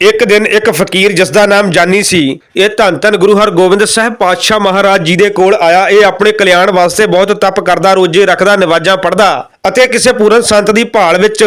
ਇੱਕ ਦਿਨ ਇੱਕ ਫਕੀਰ ਜਿਸ ਦਾ ਨਾਮ ਜਾਨੀ ਸੀ, ਇਹ ਧੰਨ ਧੰਨ ਗੁਰੂ ਹਰਗੋਬਿੰਦ ਸਾਹਿਬ ਪਾਤਸ਼ਾਹ ਮਹਾਰਾਜ ਜੀ ਦੇ ਕੋਲ ਆਇਆ, ਇਹ ਆਪਣੇ ਕਲਿਆਣ ਵਾਸਤੇ ਬਹੁਤ ਤਪ ਕਰਦਾ, ਰੋਜੇ ਰੱਖਦਾ ਨਵਾਜ਼ਾਂ ਪੜਦਾ ਅਤੇ ਕਿਸੇ ਪੂਰਨ ਸੰਤ ਦੀ ਭਾਲ ਵਿੱਚ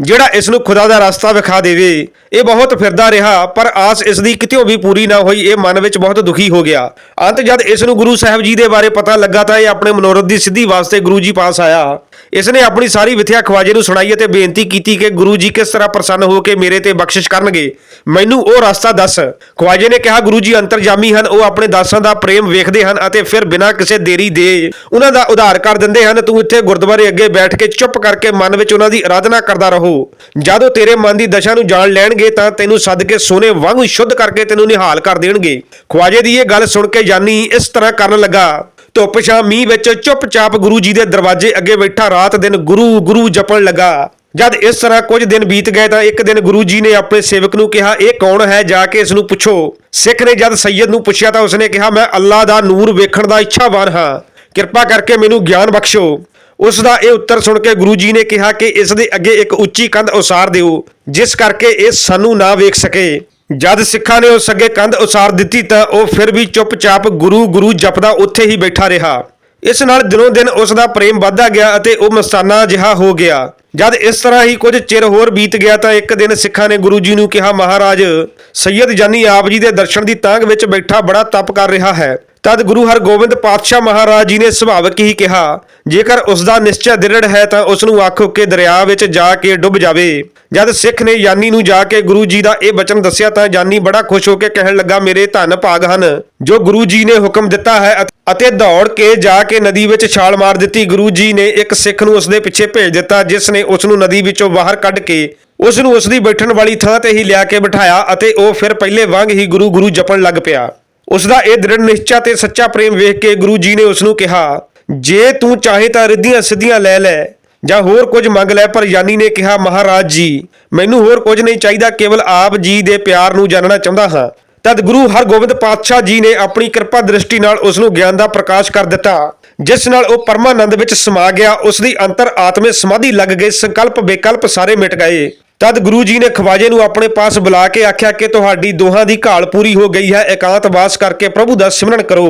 ਜਿਹੜਾ ਇਸ ਨੂੰ ਖੁਦਾ ਦਾ ਰਸਤਾ ਵਿਖਾ ਦੇਵੇ, ਇਹ ਬਹੁਤ ਫਿਰਦਾ ਰਿਹਾ, ਪਰ ਆਸ ਇਸ ਦੀ ਕਿਤੇੋਂ ਵੀ ਪੂਰੀ ਨਾ ਹੋਈ, ਇਹ ਮਨ ਵਿੱਚ ਬਹੁਤ ਦੁਖੀ ਹੋ ਗਿਆ। ਅੰਤ ਜਦ ਇਸ ਨੂੰ ਗੁਰੂ ਸਾਹਿਬ ਜੀ ਦੇ ਬਾਰੇ ਪਤਾ ਲੱਗਾ ਤਾਂ ਇਹ ਆਪਣੇ ਮਨੋਰਥ ਦੀ ਸਿੱਧੀ ਵਾਸਤੇ ਗੁਰੂ ਜੀ ਪਾਸ ਆਇਆ। ਇਸ ਨੇ ਆਪਣੀ ਸਾਰੀ ਵਿਥਿਆ ਖਵਾਜੇ ਨੂੰ ਸੁਣਾਈ ਅਤੇ ਬੇਨਤੀ ਕੀਤੀ ਕਿ ਗੁਰੂ ਜੀ ਕਿਸ ਤਰ੍ਹਾਂ ਪ੍ਰਸੰਨ ਹੋ ਕੇ ਮੇਰੇ ਤੇ ਬਖਸ਼ਿਸ਼ ਕਰਨਗੇ। ਮੈਨੂੰ ਉਹ ਰਸਤਾ ਦੱਸ। ਖਵਾਜੇ ਨੇ ਕਿਹਾ, ਗੁਰੂ ਜੀ ਅੰਤਰਜਾਮੀ ਹਨ, ਉਹ ਆਪਣੇ ਦਾਸਾਂ ਦਾ ਪ੍ਰੇਮ ਵੇਖਦੇ ਹਨ ਅਤੇ ਫਿਰ ਬਿਨਾਂ ਕਿਸੇ ਦੇਰੀ ਦੇ ਉਹਨਾਂ ਦਾ ਉਧਾਰ ਕਰ ਦਿੰਦੇ ਹਨ। ਤੂੰ ਇੱਥੇ ਗੁਰਦੁਆਰੇ ਅੱਗੇ ਬੈਠ ਕੇ ਚੁੱਪ ਕਰਕੇ ਮਨ ਵਿੱਚ ਉਹਨਾਂ ਦੀ ਆਰਾਧਨਾ ਕਰਦਾ ਰਹੋ। ਜਦੋਂ ਤੇਰੇ ਮਨ ਦੀ ਦਸ਼ਾ ਨੂੰ ਜਾਣ ਲੈਣਗੇ ਤਾਂ ਤੈਨੂੰ ਸੱਦ ਕੇ ਸੋਨੇ ਵਾਂਗੂ ਸ਼ੁੱਧ ਕਰਕੇ ਤੈਨੂੰ ਨਿਹਾਲ ਕਰ ਦੇਣਗੇ। ਖਵਾਜੇ ਦੀ ਇਹ ਗੱਲ ਸੁਣ ਕੇ ਜਾਨੀ ਇਸ ਤਰ੍ਹਾਂ ਕਰਨ ਲੱਗਾ। ਧੁੱਪ ਛਾਂ ਮੀਂਹ ਵਿੱਚ ਚੁੱਪਚਾਪ ਗੁਰੂ ਜੀ ਦੇ ਦਰਵਾਜ਼ੇ ਅੱਗੇ ਬੈਠਾ, ਰਾਤ ਦਿਨ ਗੁਰੂ ਗੁਰੂ ਜਪਣ ਲੱਗਾ। ਜਦ ਇਸ ਤਰ੍ਹਾਂ ਕੁਝ ਦਿਨ ਬੀਤ ਗਏ ਤਾਂ ਇੱਕ ਦਿਨ ਗੁਰੂ ਜੀ ਨੇ ਆਪਣੇ ਸੇਵਕ ਨੂੰ ਕਿਹਾ, ਇਹ ਕੌਣ ਹੈ? ਜਾ ਕੇ ਇਸ ਨੂੰ ਪੁੱਛੋ। ਸਿੱਖ ਨੇ ਜਦ ਸੈਯਦ ਨੂੰ ਪੁੱਛਿਆ ਤਾਂ ਉਸਨੇ ਕਿਹਾ, ਮੈਂ ਅੱਲਾ ਦਾ ਨੂਰ ਵੇਖਣ ਦਾ ਇੱਛਾਵਾਨ ਹਾਂ। ਕਿਰਪਾ ਕਰਕੇ ਮੈਨੂੰ ਗਿਆਨ ਬਖਸ਼ੋ। ਉਸ ਦਾ ਇਹ ਉੱਤਰ ਸੁਣ ਕੇ ਗੁਰੂ ਜੀ ਨੇ ਕਿਹਾ ਕਿ ਇਸ ਦੇ ਅੱਗੇ ਇੱਕ ਉੱਚੀ ਕੰਧ ਉਸਾਰ ਦਿਓ, ਜਿਸ ਕਰਕੇ ਇਹ ਸਾਨੂੰ ਨਾ ਵੇਖ ਸਕੇ। ਜਦ ਸਿੱਖਾਂ ਨੇ ਉਸ ਅੱਗੇ ਕੰਧ ਉਸਾਰ ਦਿੱਤੀ ਤਾਂ ਉਹ ਫਿਰ ਵੀ ਚੁੱਪਚਾਪ ਗੁਰੂ ਗੁਰੂ ਜਪਦਾ ਉੱਥੇ ਹੀ ਬੈਠਾ ਰਿਹਾ। ਇਸ ਨਾਲ ਦਿਨੋਂ ਦਿਨ ਉਸ ਦਾ ਪ੍ਰੇਮ ਵੱਧਦਾ ਗਿਆ ਅਤੇ ਉਹ ਮਸਤਾਨਾ ਜਿਹਾ ਹੋ ਗਿਆ। ਜਦ ਇਸ ਤਰ੍ਹਾਂ ਹੀ ਕੁਝ ਚਿਰ ਹੋਰ ਬੀਤ ਗਿਆ ਤਾਂ ਇੱਕ ਦਿਨ ਸਿੱਖਾਂ ਨੇ ਗੁਰੂ ਜੀ ਨੂੰ ਕਿਹਾ, ਮਹਾਰਾਜ, ਸੈਯਦ ਜਾਨੀ ਆਪ ਜੀ ਦੇ ਦਰਸ਼ਨ ਦੀ ਤਾਂਘ ਵਿੱਚ ਬੈਠਾ ਬੜਾ ਤਪ ਕਰ ਰਿਹਾ ਹੈ। ਤਦ ਗੁਰੂ ਹਰਗੋਬਿੰਦ ਪਾਤਸ਼ਾਹ ਮਹਾਰਾਜ ਜੀ ਨੇ ਸੁਭਾਵਕ ਹੀ ਕਿਹਾ, ਜੇਕਰ ਉਸ ਦਾ ਨਿਸ਼ਚੈ ਦ੍ਰਿੜ ਹੈ ਤਾਂ ਉਸ ਨੂੰ ਆਖੋ ਕਿ ਦਰਿਆ ਵਿੱਚ ਜਾ ਕੇ ਡੁੱਬ ਜਾਵੇ। ਜਦ ਸਿੱਖ ਨੇ ਯਾਨੀ ਨੂੰ ਜਾ ਕੇ ਗੁਰੂ ਜੀ ਦਾ ਇਹ ਬਚਨ ਦੱਸਿਆ ਤਾਂ ਯਾਨੀ ਬੜਾ ਖੁਸ਼ ਹੋ ਕੇ ਕਹਿਣ ਲੱਗਾ, ਮੇਰੇ ਧੰਨ ਭਾਗ ਹਨ। ਜੋ ਗੁਰੂ ਜੀ ਨੇ ਹੁਕਮ ਦਿੱਤਾ ਹੈ ਅਤੇ- ਅਤੇ ਦੌੜ ਕੇ ਜਾ ਕੇ ਨਦੀ ਵਿੱਚ ਛਾਲ ਮਾਰ ਦਿੱਤੀ, ਗੁਰੂ ਜੀ ਨੇ ਇੱਕ ਸਿੱਖ ਨੂੰ ਉਸ ਦੇ ਪਿੱਛੇ ਭੇਜ ਦਿੱਤਾ, ਜਿਸ ਨੇ ਉਸ ਨੂੰ ਨਦੀ ਵਿੱਚੋਂ ਬਾਹਰ ਕੱਢ ਕੇ ਉਸ ਨੂੰ ਉਸ ਦੀ ਬੈਠਣ ਵਾਲੀ ਥਾਂ ਤੇ ਹੀ ਲਿਆ ਕੇ ਬਿਠਾਇਆ, ਅਤੇ ਉਹ ਫਿਰ ਪਹਿਲੇ ਵਾਂਗ ਹੀ ਗੁਰੂ ਗੁਰੂ ਜਪਣ ਲੱਗ ਪਿਆ। ਉਸ ਦਾ ਇਹ ਦ੍ਰਿੜ ਨਿਸ਼ਚਾ ਤੇ ਸੱਚਾ ਪ੍ਰੇਮ ਵੇਖ ਕੇ ਗੁਰੂ ਜੀ ਨੇ ਉਸ ਨੂੰ ਕਿਹਾ, ਜੇ ਤੂੰ ਚਾਹੇ ਤਾਂ ਰਿੱਧੀਆਂ ਸਿੱਧੀਆਂ ਲੈ ਲੈ ਜਾਂ ਹੋਰ ਕੁਝ ਮੰਗ ਲੈ, ਪਰ ਯਾਨੀ ਨੇ ਕਿਹਾ, ਮਹਾਰਾਜ ਜੀ, ਮੈਨੂੰ ਹੋਰ ਕੁਝ ਨਹੀਂ ਚਾਹੀਦਾ, ਕੇਵਲ ਆਪ ਜੀ ਦੇ ਪਿਆਰ ਨੂੰ ਜਾਣਨਾ ਚਾਹੁੰਦਾ ਹਾਂ। ਤਦ ਗੁਰੂ ਹਰਗੋਬਿੰਦ ਪਾਤਸ਼ਾਹ ਜੀ ਨੇ ਆਪਣੀ ਕਿਰਪਾ ਦ੍ਰਿਸ਼ਟੀ ਨਾਲ ਉਸ ਨੂੰ ਗਿਆਨ ਦਾ ਪ੍ਰਕਾਸ਼ ਕਰ ਦਿੱਤਾ, ਜਿਸ ਨਾਲ ਉਹ ਪਰਮਾਨੰਦ ਵਿੱਚ ਸਮਾ ਗਿਆ ਉਸ ਦੀ ਅੰਤਰ ਆਤਮੇ ਸਮਾਧੀ ਲੱਗ ਗਈ ਸੰਕਲਪ ਬੇਕਲਪ ਸਾਰੇ ਮਿਟ ਗਏ। ਤਦ ਗੁਰੂ ਜੀ ਨੇ ਖਵਾਜੇ ਨੂੰ ਆਪਣੇ ਪਾਸ ਬੁਲਾ ਕੇ ਆਖਿਆ ਕਿ ਤੁਹਾਡੀ ਦੋਹਾਂ ਦੀ ਘਾਲ ਪੂਰੀ ਹੋ ਗਈ ਹੈ, ਇਕਾਂਤਵਾਸ ਕਰਕੇ ਪ੍ਰਭੂ ਦਾ ਸਿਮਰਨ ਕਰੋ।